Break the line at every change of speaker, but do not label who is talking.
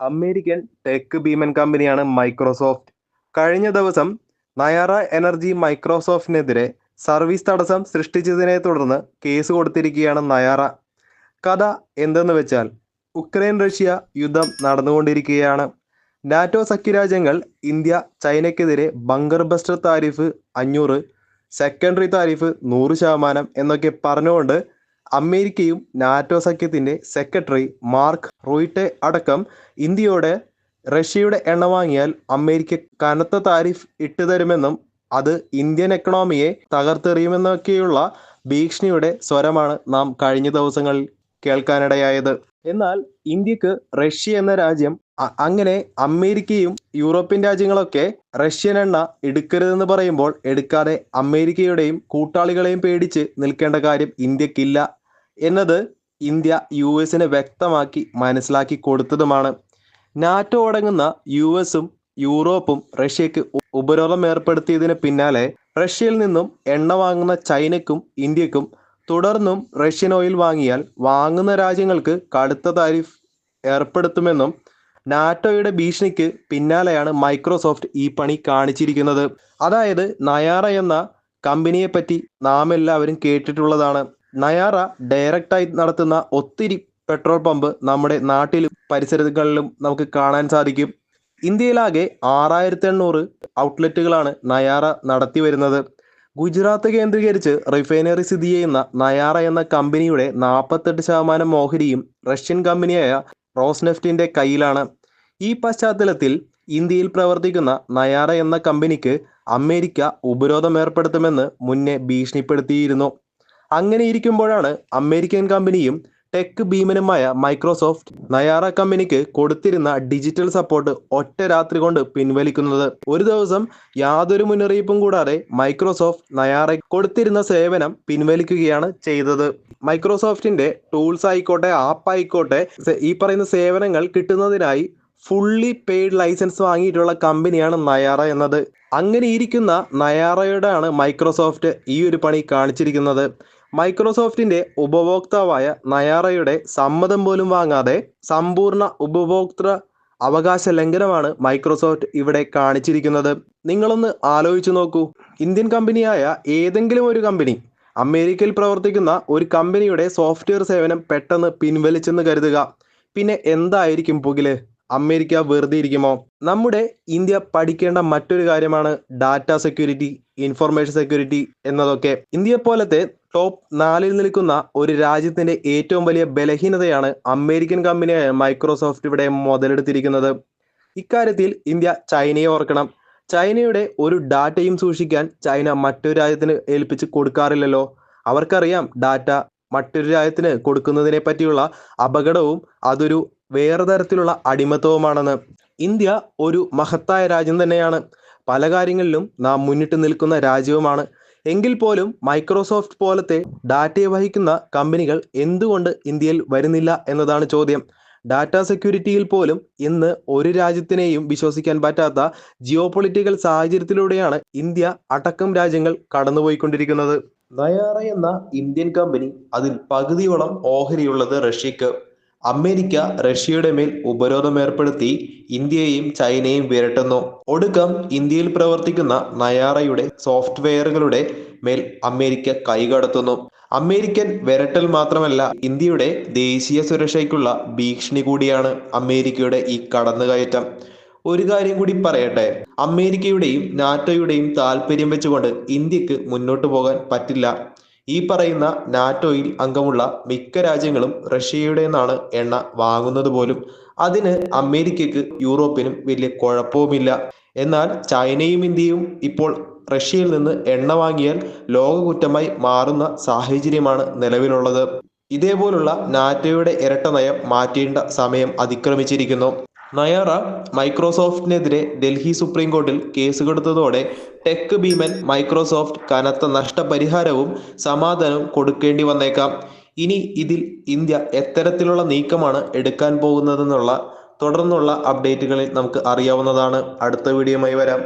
American tech ഭീമൻ കമ്പനിയാണ് Microsoft. കഴിഞ്ഞ ദിവസം നയാറ എനർജി മൈക്രോസോഫ്റ്റിനെതിരെ സർവീസ് തടസ്സം സൃഷ്ടിച്ചതിനെ തുടർന്ന് കേസ് കൊടുത്തിരിക്കുകയാണ് നയാറ. കഥ എന്തെന്ന് വെച്ചാൽ ഉക്രൈൻ റഷ്യ യുദ്ധം നടന്നുകൊണ്ടിരിക്കുകയാണ്. നാറ്റോ സഖ്യരാജ്യങ്ങൾ ഇന്ത്യ ചൈനയ്ക്കെതിരെ ബങ്കർ ബസ്റ്റർ താരിഫ് അഞ്ഞൂറ് സെക്കൻഡറി താരിഫ് നൂറ് ശതമാനം എന്നൊക്കെ പറഞ്ഞുകൊണ്ട് അമേരിക്കയും നാറ്റോ സഖ്യത്തിന്റെ സെക്രട്ടറി മാർക്ക് റോയിട്ടെ അടക്കം ഇന്ത്യയുടെ റഷ്യയുടെ എണ്ണ വാങ്ങിയാൽ അമേരിക്ക കനത്ത താരിഫ് ഇട്ടുതരുമെന്നും അത് ഇന്ത്യൻ എക്കണോമിയെ തകർത്തെറിയുമെന്നൊക്കെയുള്ള ഭീഷണിയുടെ സ്വരമാണ് നാം കഴിഞ്ഞ ദിവസങ്ങളിൽ കേൾക്കാനിടയായത്. എന്നാൽ ഇന്ത്യയ്ക്ക് റഷ്യ എന്ന രാജ്യം അങ്ങനെ അമേരിക്കയും യൂറോപ്യൻ രാജ്യങ്ങളൊക്കെ റഷ്യൻ എണ്ണ എടുക്കരുതെന്ന് പറയുമ്പോൾ എടുക്കാതെ അമേരിക്കയുടെയും കൂട്ടാളികളെയും പേടിച്ച് നിൽക്കേണ്ട കാര്യം ഇന്ത്യക്കില്ല എന്നത് ഇന്ത്യ യു എസിനെ വ്യക്തമാക്കി മനസ്സിലാക്കി കൊടുത്തതുമാണ്. നാറ്റോ അടങ്ങുന്ന യു എസും യൂറോപ്പും റഷ്യക്ക് ഉപരോധം ഏർപ്പെടുത്തിയതിന് പിന്നാലെ റഷ്യയിൽ നിന്നും എണ്ണ വാങ്ങുന്ന ചൈനയ്ക്കും ഇന്ത്യക്കും തുടർന്നും റഷ്യൻ ഓയിൽ വാങ്ങിയാൽ വാങ്ങുന്ന രാജ്യങ്ങൾക്ക് കടുത്ത താരിഫ് ഏർപ്പെടുത്തുമെന്നും നാറ്റോയുടെ ഭീഷണിക്ക് പിന്നാലെയാണ് മൈക്രോസോഫ്റ്റ് ഈ പണി കാണിച്ചിരിക്കുന്നത്. അതായത് നയാറ എന്ന കമ്പനിയെ പറ്റി നാം എല്ലാവരും കേട്ടിട്ടുള്ളതാണ്. നയാറ ഡയറക്റ്റായി നടത്തുന്ന ഒത്തിരി പെട്രോൾ പമ്പ് നമ്മുടെ നാട്ടിലും പരിസരങ്ങളിലും നമുക്ക് കാണാൻ സാധിക്കും. ഇന്ത്യയിലാകെ ആറായിരത്തി എണ്ണൂറ് ഔട്ട്ലെറ്റുകളാണ് നയാറ നടത്തി വരുന്നത്. ഗുജറാത്ത് കേന്ദ്രീകരിച്ച് റിഫൈനറി സ്ഥിതി ചെയ്യുന്ന നയാറ എന്ന കമ്പനിയുടെ നാൽപ്പത്തെട്ട് ശതമാനം ഓഹരിയും റഷ്യൻ കമ്പനിയായ റോസ്നെഫ്റ്റിന്റെ കയ്യിലാണ്. ഈ പശ്ചാത്തലത്തിൽ ഇന്ത്യയിൽ പ്രവർത്തിക്കുന്ന നയാറ എന്ന കമ്പനിക്ക് അമേരിക്ക ഉപരോധം ഏർപ്പെടുത്തുമെന്ന് മുന്നേ ഭീഷണിപ്പെടുത്തിയിരുന്നു. അങ്ങനെ ഇരിക്കുമ്പോഴാണ് അമേരിക്കൻ കമ്പനിയും ടെക് ഭീമനുമായ മൈക്രോസോഫ്റ്റ് നയാറ കമ്പനിക്ക് കൊടുത്തിരുന്ന ഡിജിറ്റൽ സപ്പോർട്ട് ഒറ്റ രാത്രി കൊണ്ട് പിൻവലിക്കുന്നത്. ഒരു ദിവസം യാതൊരു മുന്നറിയിപ്പും കൂടാതെ മൈക്രോസോഫ്റ്റ് നയാറ കൊടുത്തിരുന്ന സേവനം പിൻവലിക്കുകയാണ് ചെയ്തത്. മൈക്രോസോഫ്റ്റിന്റെ ടൂൾസ് ആയിക്കോട്ടെ ആപ്പ് ആയിക്കോട്ടെ ഈ പറയുന്ന സേവനങ്ങൾ കിട്ടുന്നതിനായി ഫുള്ളി പെയ്ഡ് ലൈസൻസ് വാങ്ങിയിട്ടുള്ള കമ്പനിയാണ് നയാറ എന്നത്. അങ്ങനെ ഇരിക്കുന്ന നയാറയോടാണ് മൈക്രോസോഫ്റ്റ് ഈ ഒരു പണി കാണിച്ചിരിക്കുന്നത്. മൈക്രോസോഫ്റ്റിന്റെ ഉപഭോക്താവായ നയാറയുടെ സമ്മതം പോലും വാങ്ങാതെ സമ്പൂർണ ഉപഭോക്തൃ അവകാശ ലംഘനമാണ് മൈക്രോസോഫ്റ്റ് ഇവിടെ കാണിച്ചിരിക്കുന്നത്. നിങ്ങളൊന്ന് ആലോചിച്ചു നോക്കൂ. ഇന്ത്യൻ കമ്പനിയായ ഏതെങ്കിലും ഒരു കമ്പനി അമേരിക്കയിൽ പ്രവർത്തിക്കുന്ന ഒരു കമ്പനിയുടെ സോഫ്റ്റ്വെയർ സേവനം പെട്ടെന്ന് പിൻവലിച്ചെന്ന് കരുതുക. പിന്നെ എന്തായിരിക്കും പുകിൽ? അമേരിക്ക വെറുതെ ഇരിക്കുമോ? നമ്മുടെ ഇന്ത്യ പഠിക്കേണ്ട മറ്റൊരു കാര്യമാണ് ഡാറ്റ സെക്യൂരിറ്റി ഇൻഫർമേഷൻ സെക്യൂരിറ്റി എന്നതൊക്കെ. ഇന്ത്യയെ പോലത്തെ ടോപ്പ് നാലിൽ നിൽക്കുന്ന ഒരു രാജ്യത്തിന്റെ ഏറ്റവും വലിയ ബലഹീനതയാണ് അമേരിക്കൻ കമ്പനിയായ മൈക്രോസോഫ്റ്റ് ഇവിടെ മുതലെടുത്തിരിക്കുന്നത്. ഇക്കാര്യത്തിൽ ഇന്ത്യ ചൈനയെ ഓർക്കണം. ചൈനയുടെ ഒരു ഡാറ്റയും സൂക്ഷിക്കാൻ ചൈന മറ്റൊരു രാജ്യത്തിന് ഏൽപ്പിച്ച് കൊടുക്കാറില്ലല്ലോ. അവർക്കറിയാം ഡാറ്റ മറ്റൊരു രാജ്യത്തിന് കൊടുക്കുന്നതിനെ പറ്റിയുള്ള അപകടവും അതൊരു വേറെ തരത്തിലുള്ള അടിമത്തവുമാണെന്ന്. ഇന്ത്യ ഒരു മഹത്തായ രാജ്യം തന്നെയാണ്. പല കാര്യങ്ങളിലും നാം മുന്നിട്ട് നിൽക്കുന്ന രാജ്യവുമാണ്. എങ്കിൽ പോലും മൈക്രോസോഫ്റ്റ് പോലത്തെ ഡാറ്റയെ വഹിക്കുന്ന കമ്പനികൾ എന്തുകൊണ്ട് ഇന്ത്യയിൽ വരുന്നില്ല എന്നതാണ് ചോദ്യം. ഡാറ്റ സെക്യൂരിറ്റിയിൽ പോലും ഇന്ന് ഒരു രാജ്യത്തിനെയും വിശ്വസിക്കാൻ പറ്റാത്ത ജിയോ പൊളിറ്റിക്കൽ സാഹചര്യത്തിലൂടെയാണ് ഇന്ത്യ അടക്കം രാജ്യങ്ങൾ കടന്നുപോയിക്കൊണ്ടിരിക്കുന്നത്. നയാറ എന്ന ഇന്ത്യൻ കമ്പനി അതിൽ പകുതിയോളം ഓഹരിയുള്ളത് റഷ്യക്ക് അമേരിക്ക റഷ്യയുടെ മേൽ ഉപരോധം ഏർപ്പെടുത്തി ഇന്ത്യയെയും ചൈനയും വിരട്ടുന്നു. ഒടുക്കം ഇന്ത്യയിൽ പ്രവർത്തിക്കുന്ന നയാറയുടെ സോഫ്റ്റ്വെയറുകളുടെ മേൽ അമേരിക്ക കൈകടത്തുന്നു അമേരിക്കൻ വിരട്ടൽ മാത്രമല്ല ഇന്ത്യയുടെ ദേശീയ സുരക്ഷയ്ക്കുള്ള ഭീഷണി കൂടിയാണ് അമേരിക്കയുടെ ഈ കടന്നുകയറ്റം. ഒരു കാര്യം കൂടി പറയട്ടെ അമേരിക്കയുടെയും നാറ്റോയുടെയും താല്പര്യം വെച്ചുകൊണ്ട് ഇന്ത്യയ്ക്ക് മുന്നോട്ട് പോകാൻ പറ്റില്ല. ഈ പറയുന്ന നാറ്റോയിൽ അംഗമുള്ള മിക്ക രാജ്യങ്ങളും റഷ്യയുടെ നിന്നാണ് എണ്ണ വാങ്ങുന്നത് പോലും. അതിന് അമേരിക്കക്ക് യൂറോപ്പിനും വലിയ കുഴപ്പവുമില്ല. എന്നാൽ ചൈനയും ഇന്ത്യയും ഇപ്പോൾ റഷ്യയിൽ നിന്ന് എണ്ണ വാങ്ങിയാൽ ലോക കുറ്റമായി മാറുന്ന സാഹചര്യമാണ് നിലവിലുള്ളത്. ഇതേപോലുള്ള നാറ്റോയുടെ ഇരട്ട നയം മാറ്റേണ്ട സമയം അതിക്രമിച്ചിരിക്കുന്നു. നയാറ മൈക്രോസോഫ്റ്റിനെതിരെ ഡൽഹി സുപ്രീം കോടതിയിൽ കേസ് കൊടുത്തതോടെ ടെക് ഭീമൻ മൈക്രോസോഫ്റ്റ് കനത്ത നഷ്ടപരിഹാരവും സമാധാനവും കൊടുക്കേണ്ടി വന്നേക്കാം. ഇനി ഇതിൽ ഇന്ത്യ എത്തരത്തിലുള്ള നീക്കമാണ് എടുക്കാൻ പോകുന്നതെന്നുള്ള തുടർന്നുള്ള അപ്ഡേറ്റുകളിൽ നമുക്ക് അറിയാവുന്നതാണ്. അടുത്ത വീഡിയോയുമായി വരാം.